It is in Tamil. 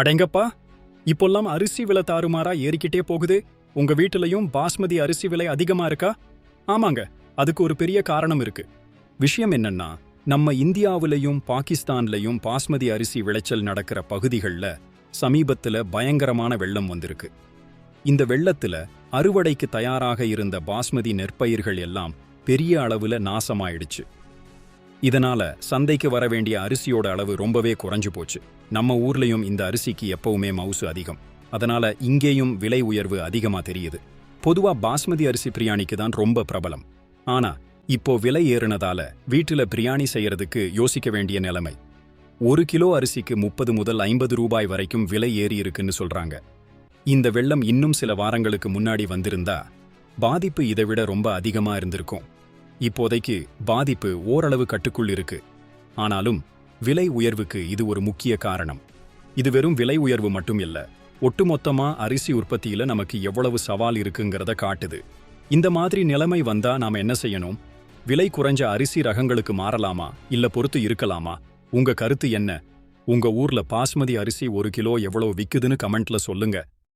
அடேங்கப்பா இப்போல்லாம் அரிசி விலை தாறுமாறா ஏறிக்கிட்டே போகுது. உங்க வீட்டுலயும் பாஸ்மதி அரிசி விலை அதிகமா இருக்கா? ஆமாங்க அதுக்கு ஒரு பெரிய காரணம் இருக்கு. விஷயம் என்னன்னா நம்ம இந்தியாவிலையும் பாகிஸ்தான்லயும் பாஸ்மதி அரிசி விளைச்சல் நடக்கிற பகுதிகள்ல சமீபத்துல பயங்கரமான வெள்ளம் வந்திருக்கு. இந்த வெள்ளத்துல அறுவடைக்கு தயாராக இருந்த பாஸ்மதி நெற்பயிர்கள் எல்லாம் பெரிய அளவுல நாசமாயிடுச்சு. இதனால சந்தைக்கு வர வேண்டிய அரிசியோட அளவு ரொம்பவே குறைஞ்சு போச்சு. நம்ம ஊர்லயும் இந்த அரிசிக்கு எப்பவுமே மவுசு அதிகம். அதனால இங்கேயும் விலை உயர்வு அதிகமா தெரியுது. பொதுவா பாஸ்மதி அரிசி பிரியாணிக்கு தான் ரொம்ப பிரபலம். ஆனா இப்போ விலை ஏறுனதால வீட்டுல பிரியாணி செய்யறதுக்கு யோசிக்க வேண்டிய நிலைமை. ஒரு கிலோ அரிசிக்கு முப்பது முதல் ஐம்பது ரூபாய் வரைக்கும் விலை ஏறி இருக்குன்னு சொல்றாங்க. இந்த வெள்ளம் இன்னும் சில வாரங்களுக்கு முன்னாடி வந்திருந்தா பாதிப்பு இதை விட ரொம்ப அதிகமா இருந்திருக்கும். இப்போதைக்கு பாதிப்பு ஓரளவு கட்டுக்குள் இருக்கு. ஆனாலும் விலை உயர்வுக்கு இது ஒரு முக்கிய காரணம். இது வெறும் விலை உயர்வு மட்டும் இல்ல ஒட்டுமொத்தமா அரிசி உற்பத்தியில நமக்கு எவ்வளவு சவால் இருக்குங்கிறத காட்டுது. இந்த மாதிரி நிலைமை வந்தா நாம என்ன செய்யணும்? விலை குறைஞ்ச அரிசி ரகங்களுக்கு மாறலாமா? இல்ல பொறுத்து இருக்கலாமா? உங்க கருத்து என்ன? உங்க ஊர்ல பாஸ்மதி அரிசி ஒரு கிலோ எவ்வளவு விக்குதுன்னு கமெண்ட்ல சொல்லுங்க.